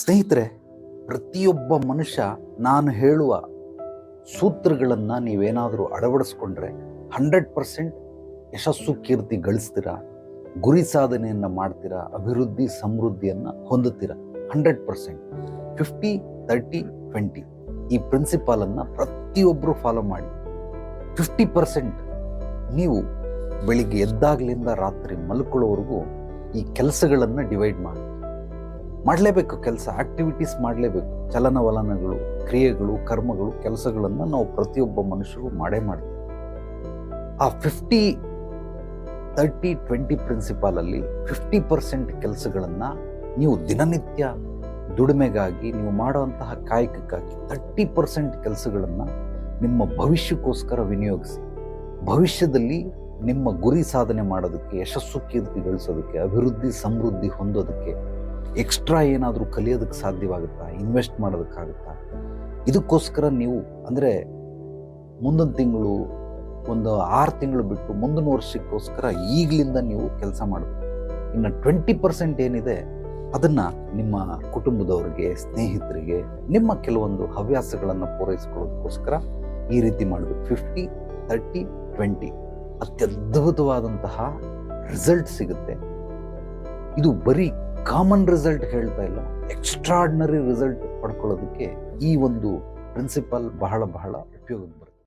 ಸ್ನೇಹಿತರೆ, ಪ್ರತಿಯೊಬ್ಬ ಮನುಷ್ಯ ನಾನು ಹೇಳುವ ಸೂತ್ರಗಳನ್ನು ನೀವೇನಾದರೂ ಅಳವಡಿಸ್ಕೊಂಡ್ರೆ ಹಂಡ್ರೆಡ್ ಪರ್ಸೆಂಟ್ ಯಶಸ್ಸು ಕೀರ್ತಿ ಗಳಿಸ್ತೀರಾ? ಗುರಿ ಸಾಧನೆಯನ್ನು ಮಾಡ್ತೀರಾ? ಅಭಿವೃದ್ಧಿ ಸಮೃದ್ಧಿಯನ್ನು ಹೊಂದುತ್ತೀರ? Hundred percent. Fifty, thirty, twenty ಈ ಪ್ರಿನ್ಸಿಪಾಲನ್ನು ಪ್ರತಿಯೊಬ್ಬರು ಫಾಲೋ ಮಾಡಿ. ಫಿಫ್ಟಿ ಪರ್ಸೆಂಟ್ ನೀವು ಬೆಳಿಗ್ಗೆ ಎದ್ದಾಗಲಿಂದ ರಾತ್ರಿ ಮಲ್ಕೊಳ್ಳೋವರೆಗೂ ಈ ಕೆಲಸಗಳನ್ನು ಡಿವೈಡ್ ಮಾಡಿ. ಮಾಡಲೇಬೇಕು ಕೆಲಸ ಆಕ್ಟಿವಿಟೀಸ್ ಮಾಡಲೇಬೇಕು. ಚಲನವಲನಗಳು, ಕ್ರಿಯೆಗಳು, ಕರ್ಮಗಳು, ಕೆಲಸಗಳನ್ನು ನಾವು ಪ್ರತಿಯೊಬ್ಬ ಮನುಷ್ಯರು ಮಾಡೇ ಮಾಡ್ತೀವಿ. ಆ ಫಿಫ್ಟಿ ತರ್ಟಿ ಟ್ವೆಂಟಿ ಪ್ರಿನ್ಸಿಪಾಲಲ್ಲಿ ಫಿಫ್ಟಿ ಪರ್ಸೆಂಟ್ ಕೆಲಸಗಳನ್ನು ನೀವು ದಿನನಿತ್ಯ ದುಡಿಮೆಗಾಗಿ, ನೀವು ಮಾಡುವಂತಹ ಕಾಯಕಕ್ಕಾಗಿ ತರ್ಟಿ ಪರ್ಸೆಂಟ್ ಕೆಲಸಗಳನ್ನು ನಿಮ್ಮ ಭವಿಷ್ಯಕ್ಕೋಸ್ಕರ ವಿನಿಯೋಗಿಸಿ. ಭವಿಷ್ಯದಲ್ಲಿ ನಿಮ್ಮ ಗುರಿ ಸಾಧನೆ ಮಾಡೋದಕ್ಕೆ, ಯಶಸ್ಸು ಕೀರ್ತಿ ಗಳಿಸೋದಕ್ಕೆ ಅಭಿವೃದ್ಧಿ, ಸಮೃದ್ಧಿ ಹೊಂದೋದಕ್ಕೆ ಎಕ್ಸ್ಟ್ರಾ ಏನಾದರೂ ಕಲಿಯೋದಕ್ಕೆ ಸಾಧ್ಯವಾಗುತ್ತಾ? ಇನ್ವೆಸ್ಟ್ ಮಾಡೋದಕ್ಕಾಗುತ್ತಾ? ಇದಕ್ಕೋಸ್ಕರ ನೀವು, ಅಂದರೆ ಮುಂದಿನ ತಿಂಗಳು, ಒಂದು ಆರು ತಿಂಗಳು ಬಿಟ್ಟು ಮುಂದಿನ ವರ್ಷಕ್ಕೋಸ್ಕರ ಈಗಲಿಂದ ನೀವು ಕೆಲಸ ಮಾಡಬೇಕು. ಇನ್ನು ಟ್ವೆಂಟಿ ಪರ್ಸೆಂಟ್ ಏನಿದೆ, ಅದನ್ನು ನಿಮ್ಮ ಕುಟುಂಬದವ್ರಿಗೆ, ಸ್ನೇಹಿತರಿಗೆ, ನಿಮ್ಮ ಕೆಲವೊಂದು ಹವ್ಯಾಸಗಳನ್ನು ಪೂರೈಸಿಕೊಳ್ಳೋದಕ್ಕೋಸ್ಕರ ಈ ರೀತಿ ಮಾಡಬೇಕು. ಫಿಫ್ಟಿ ತರ್ಟಿ ಟ್ವೆಂಟಿ ಅತ್ಯದ್ಭುತವಾದಂತಹ ರಿಸಲ್ಟ್ ಸಿಗುತ್ತೆ. ಇದು ಬರೀ ಕಾಮನ್ ರಿಸಲ್ಟ್ ಹೇಳ್ತಾ ಇಲ್ಲ. ಎಕ್ಸ್ಟ್ರಾರ್ಡಿನರಿ ರಿಸಲ್ಟ್ ಪಡ್ಕೊಳ್ಳೋದಕ್ಕೆ ಈ ಒಂದು ಪ್ರಿನ್ಸಿಪಲ್ ಬಹಳ ಬಹಳ ಉಪಯೋಗ